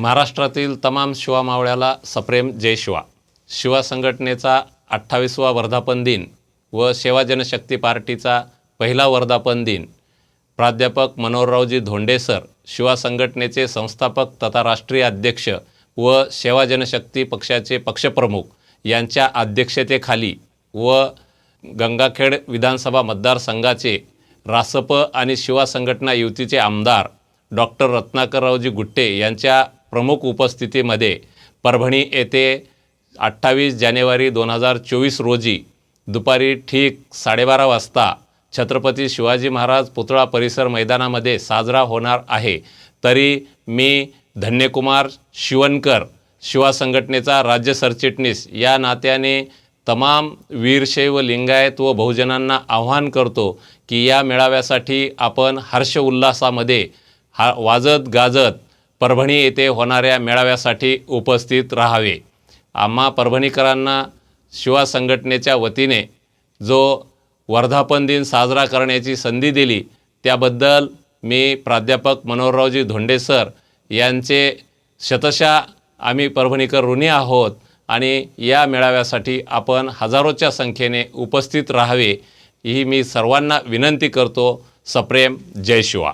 महाराष्ट्रातील तमाम शिवा मावळ्याला सप्रेम जय शिवा. शिवा संघटनेचा अठ्ठावीसवा वर्धापन दिन व सेवा जनशक्ती पार्टीचा पहिला वर्धापन दिन. प्राध्यापक मनोहररावजी धोंडे सर शिवा संघटनेचे संस्थापक तथा राष्ट्रीय अध्यक्ष व सेवा जनशक्ती पक्षाचे पक्षप्रमुख यांच्या अध्यक्षतेखाली व गंगाखेड विधानसभा मतदारसंघाचे रासप आणि शिवा संघटना युतीचे आमदार डॉक्टर रत्नाकररावजी गुट्टे यांच्या प्रमुख उपस्थितीमध्ये परभणी येथे अठ्ठावीस जानेवारी दोन हजार चोवीस रोजी दुपारी ठीक साडेबारा वाजता छत्रपती शिवाजी महाराज पुतळा परिसर मैदानामध्ये साजरा होणार आहे. तरी मी धन्यकुमार शिवणकर शिवा संघटनेचा राज्य सरचिटणीस या नात्याने तमाम वीरशैव लिंगायत व बहुजनांना आव्हान करतो की या मेळाव्यासाठी आपण हर्ष उल्हासामध्ये हा वाजत गाजत परभणी येथे होणाऱ्या मेळाव्यासाठी उपस्थित राहावे. आम्हा परभणीकरांना शिवा संघटनेच्या वतीने जो वर्धापन दिन साजरा करण्याची संधी दिली त्याबद्दल मी प्राध्यापक मनोहररावजी धोंडे सर यांचे शतशा आम्ही परभणीकर ऋणी आहोत आणि या मेळाव्यासाठी आपण हजारोच्या संख्येने उपस्थित राहावे ही मी सर्वांना विनंती करतो. सप्रेम जय शिवा.